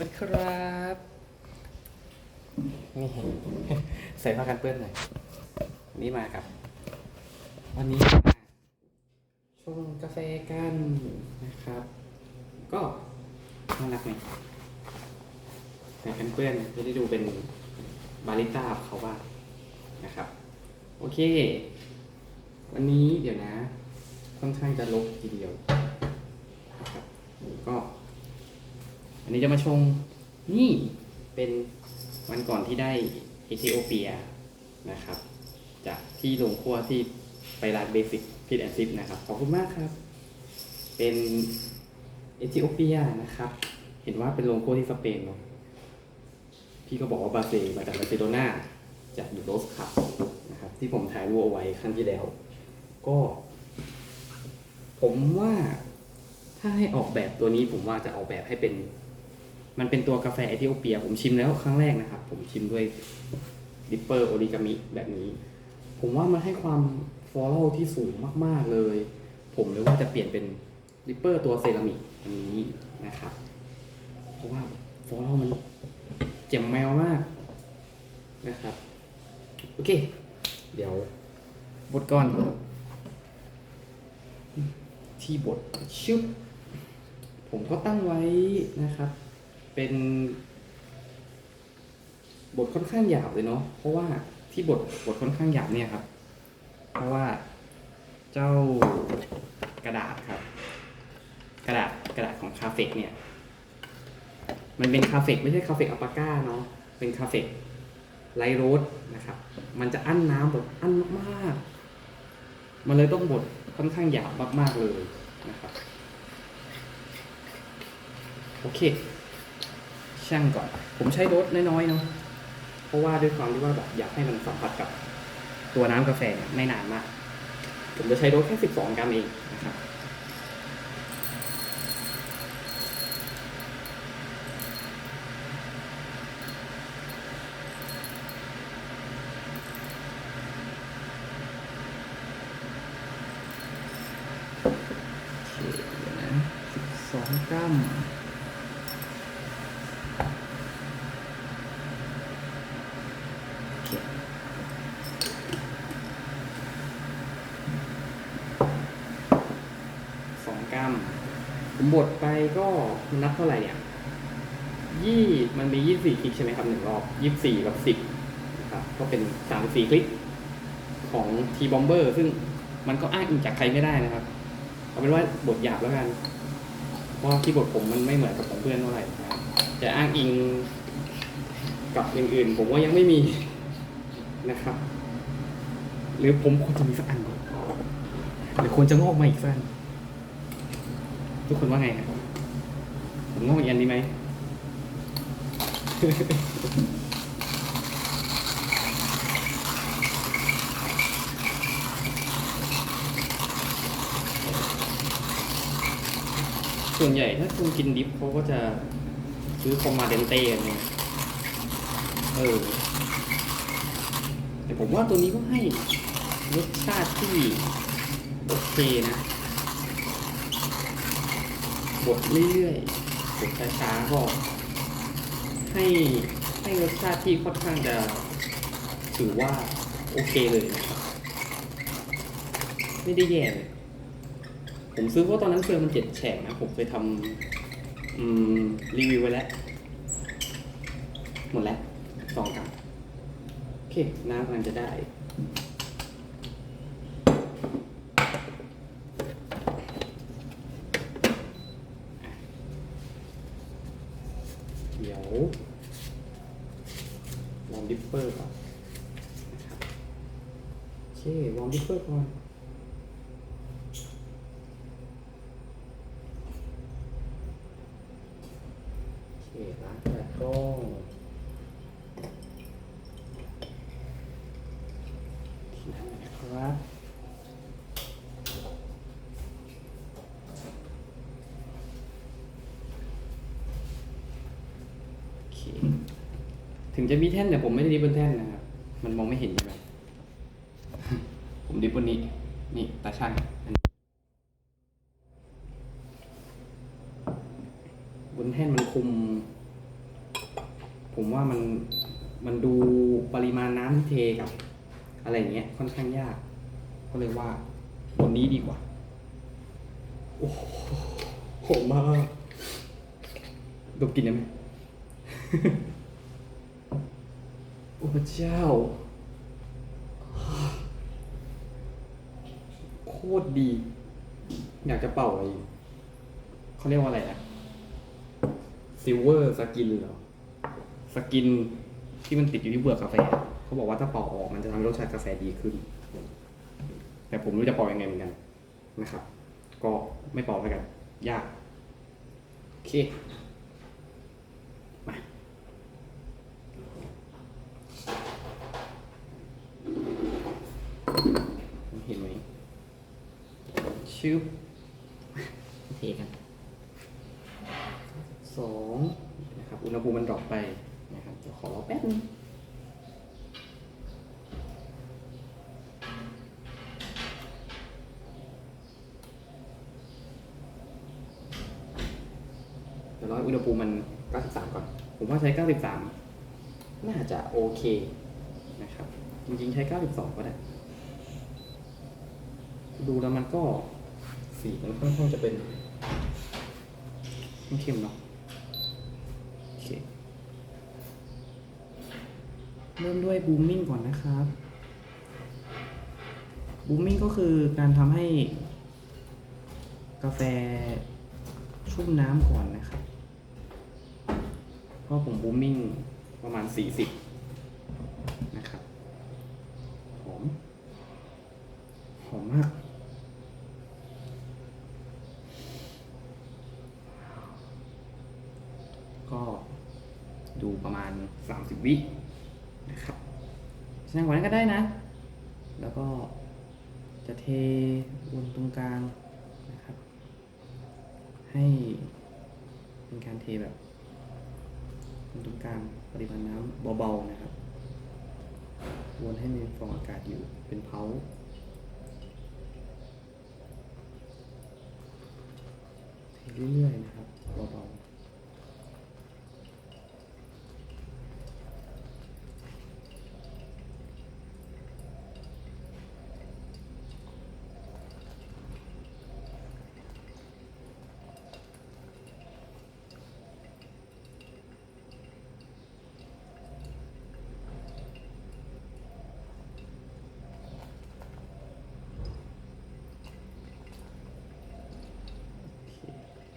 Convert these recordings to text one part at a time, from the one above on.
วัสดีครับนี่ใส่ผ้ากันเปื้อนหน่อยนี่มากับ วันนี้มาชงกาแฟกันนะครับ ก็น่ารักไหมใส่กันเปื้อนจะได้ดูเป็นบาริต้าของเขาบ้างนะครับ โอเค วันนี้เดี๋ยวนะ ค่อนข้างจะลบทีเดียวนะครับก็ อันนี้จะมาชงนี่เป็นวันก่อนที่ได้เอธิโอเปียนะครับ จากที่โรงครัวที่ไปร้านเบสิกพิทแอนซิปนะครับ ขอบคุณมากครับ เป็นเอธิโอเปียนะครับ เห็นว่าเป็นโรงครัวที่สเปนเนาะพี่ก็บอกว่าบาเซมาจากบาร์เซโลนาจากยูโรสคัพนะครับ ที่ผมถ่ายรูปเอาไว้ครั้งที่แล้ว ก็ ผมว่าถ้าให้ออกแบบตัวนี้ผมว่าจะออกแบบให้เป็น มันเป็นตัวกาแฟเอธิโอเปีย ผมชิมแล้วครั้งแรกนะครับ ผมชิมด้วยดิปเปอร์โอริกามิแบบนี้ ผมว่ามันให้ความฟลอรัลที่สูงมาก ๆ เลย ผมเลยว่าจะเปลี่ยนเป็นดิปเปอร์ตัวเซรามิกอันนี้นะครับ เพราะว่าฟลอรัลมันเจ๋มแมวมากนะครับ โอเค เดี๋ยวบทก่อน ที่บทชึบผมก็ตั้งไว้นะครับ เป็น บทค่อนข้างหยาบเลยเนาะเพราะว่าที่บทบทค่อนข้างหยาบเนี่ยครับ เพราะว่าเจ้ากระดาษครับ กระดาษกระดาษของคาเฟกเนี่ย มันเป็นคาเฟกไม่ใช่คาเฟกอัลปาก้าเนาะเป็นคาเฟกไลโรสนะครับ มันจะอั้นน้ำแบบอั้นมากๆ มันเลยต้องบดค่อนข้างหยาบมากๆเลยนะครับ โอเค ช่างก่อน ผมใช้โดสน้อยๆเนาะเพราะว่าด้วยความที่ว่าแบบอยากให้มันสัมผัสกับตัวน้ำกาแฟเนี่ยไม่นานมาก ผมจะใช้โดสแค่12กรัมเองนะครับโอเคเดี๋ยนะ12กรัม โอเคสอง กรัมผมบดไปก็มันนับเท่าไหร่เนี่ยยี่มันมียี่สี่คลิกใช่ไหมครับหนึ่งรอบยี่สี่กับสิบนะครับก็เป็นสามสี่คลิกของ T-Bomber ซึ่งมันก็อ้างอิงจากใครไม่ได้นะครับ เอาเป็นว่าบทหยาบแล้วกัน เพราะที่บทผมมันไม่เหมือนกับของเพื่อนเท่าไหร่จะอ้างอิงกับอย่างอื่น ผมว่ายังไม่มีนะครับ หรือผมควรจะมีสักอันก่อนหรือควรจะงอกมาอีกสักอัน ทุกคนว่าไงครับผมงอกอีกอันดีไหมส่วนใหญ่ถ้าคุณกินดิฟเขาก็จะซื้อคอมมาเดนเต้กันเนี่ยเออ แต่ผมว่าตัวนี้ก็ให้รสชาติที่โอเคนะ บดเรื่อยๆบดช้าๆก็ให้ให้รสชาติที่ค่อนข้างจะถือว่าโอเคเลยนะครับไม่ได้แย่เลยผมซื้อเพราะตอนนั้นเฟืองมันเจ็ดแฉกนะ ผมเคยทำรีวิวไว้แล้ว หมดแล้วสองกรัมโอเค น้ำกำลังจะได้ เดี๋ย วอร์มดิปเปอร์ก่อนนะครับโอเควอร์มดิปเปอร์ก่อน โอเคล้างกระดาษกล้องนะครับโอเค ถึงจะมีแท่นแต่ผมไม่ได้ดิบบนแท่นนะครับ มันมองไม่เห็นใช่ไหมผมดิบบนนี้ นี่ตาช่างนนบนแท่นมันคุม ผมว่ามันมันดูปริมาณน้ำที่เทกับ อะไรอย่างเงี้ยค่อนข้างยาก ก็เลยว่าบนนี้ดีกว่า โอ้โหหอมมากดมกลินได้ไหม โอ้พระเจ้า โคตรดี อยากจะเป่าอะไรเขาเรียกว่าอะไรนะซิลเวอร์สกินเหรอ สกินที่มันติดอยู่ที่เปลือกกาแฟ เขาบอกว่าถ้าเป่าออกมันจะทำให้รสชาติกาแฟดีขึ้น แต่ผมไม่รู้จะเป่ายังไงเหมือนกันนะครับ ก็ไม่เป่าแล้วกัน ยาก โอเค มา เห็นไหม ชืบเทกันสองนะครับอุณหภูมิมันดรอปไปนะครับเดี๋ยวขอรอแป๊บนึงเดี๋ยวรอให้อุณหภูมิมัน 93 ก่อน ผมว่าใช้ 93 น่าจะโอเคนะครับ จริงๆใช้ 92 ก็ได้ ดูแล้วมันก็ สีมันค่อนข้างจะเป็นเข้มเนาะโอเคเริ่มด้วยบูมมิ่งก่อนนะครับบูมมิ่งก็คือการทำให้กาแฟชุ่มน้ำก่อนนะครับเพราะผมบูมมิ่งประมาณ 40 นะครับ หอม หอมมาก ก็ดูประมาณ 30 วินะครับแสดงกว่า นั้นก็ได้นะ แล้วก็จะเทวนตรงกลางนะครับ ให้เป็นการเทแบบวนตรงกลางปริมาณน้ำเบาๆนะครับวนให้มีฟองอากาศอยู่เป็นเพาเทเรื่อยๆนะครับเบาๆ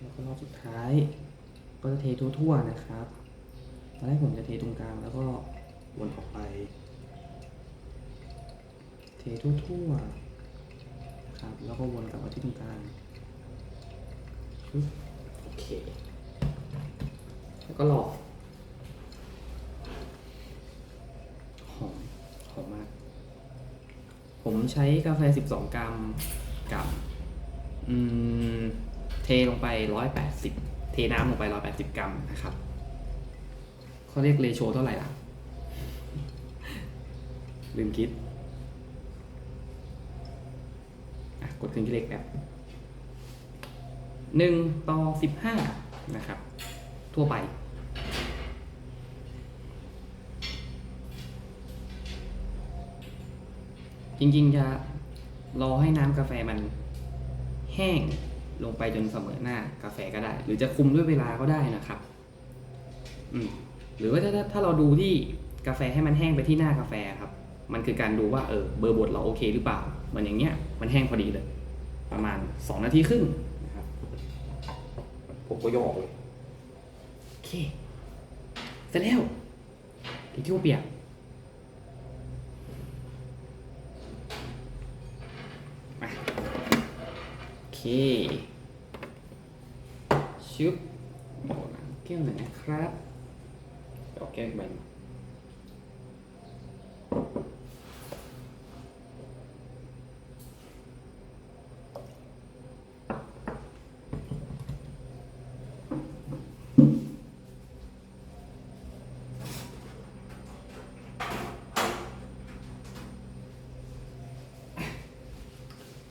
แล้วก็ รอบสุดท้าย ก็จะเททั่วๆนะครับ ตอนแรกผมจะเทตรงกลางแล้วก็วนออกไป เททั่วๆนะครับ แล้วก็วนกลับมาที่ตรงกลางโอเค แล้วก็หลอกหอมหอมมาก ผมใช้กาแฟ 12 กรัมกับ อืม เทลงไป 180 เทน้ำลงไป 180 กรัมนะครับเขาเรียกเรโชเท่าไหร่ล่ะ ลืมคิดกดเครื่องคิดเลขแบบหนึ่งต่อสิบห้านะครับ ทั่วไป จริงๆจะรอให้น้ำกาแฟมันแห้ง ลงไปจนเสมอหน้ากาแฟก็ได้ หรือจะคุมด้วยเวลาก็ได้นะครับอืมหรือว่าถ้าถ้าถ้าเราดูที่กาแฟให้มันแห้งไปที่หน้ากาแฟครับ มันคือการดูว่าเออเบอร์บดเราโอเคหรือเปล่าเหมือนอย่างเงี้ยมันแห้งพอดีเลย ประมาณ 2 นาทีครึ่งนะครับผมก็ยกออกเลยโอเคเสร็จแล้วทิชชู่เปียก มาโอเค ชุบโอ้น้ำแก้วหน่อยนะครับเดี๋ยวเอาแก้วอีกใบ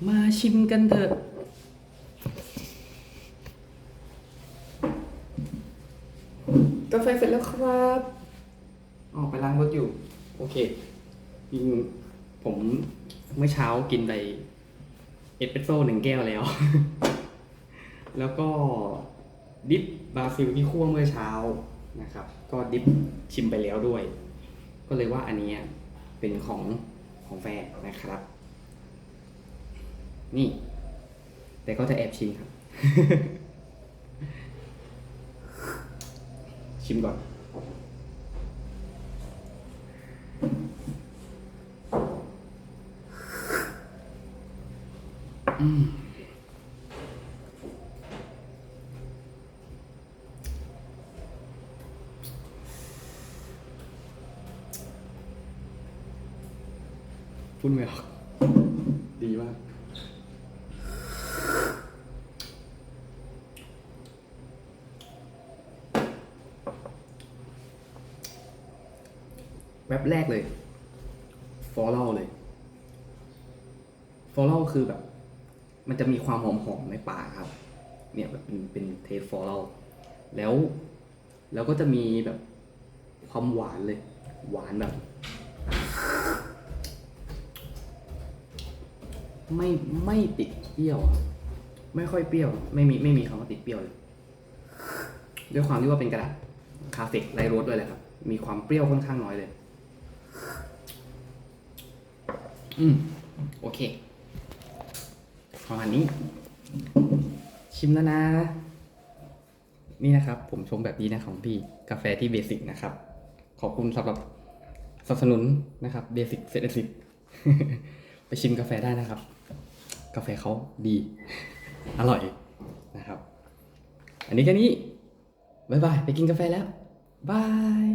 มาชิมกันเถอะ กาแฟเสร็จแล้ว ครับอ๋อไปล้างรถอยู่ โอเคจริงผมเมื่อเช้ากินไปเอสเปรสโซ่หนึ่งแก้วแล้ว แล้วก็ดิฟบราซิลที่คั่วเมื่อเช้านะครับ ก็ดิฟชิมไปแล้วด้วย ก็เลยว่าอันนี้เป็นของของแฟนนะครับ นี่ แต่ก็จะแอบชิมครับ ชิมก่อน พูดไม่ออกดีมากแว็บแรกเลย ฟอล l ลเลย ฟอล l ลคือแบบ มันจะมีความหอมหอมๆในปากครับ เนี่ยแบบเป็นเป็นเทสฟอล l ลแล้ว แล้วก็จะมีแบบความหวานเลย หวานแบบ ไม่ไม่ติดเปรี้ยวครับไม่ค่อยเปรี้ยว ไม่มีไม่มีคำว่าติดเปรี้ยวเลยด้วยความที่ว่าเป็นกระดาษคาเฟกไรโรสด้วยแหละครับ มีความเปรี้ยวค่อนข้างน้อยเลย อืม โอเค ประมาณนี้ ชิมแล้วนะ นี่นะครับ ผมชมแบบนี้นะของพี่กาแฟที่เบสิกนะครับ ขอบคุณสำหรับสนับสนุนนะครับเบสิกเซตสิไปชิมกาแฟได้นะครับ กาแฟเขาดี อร่อยนะครับ อันนี้แค่นี้ บ๊ายบาย ไปกินกาแฟแล้ว บาย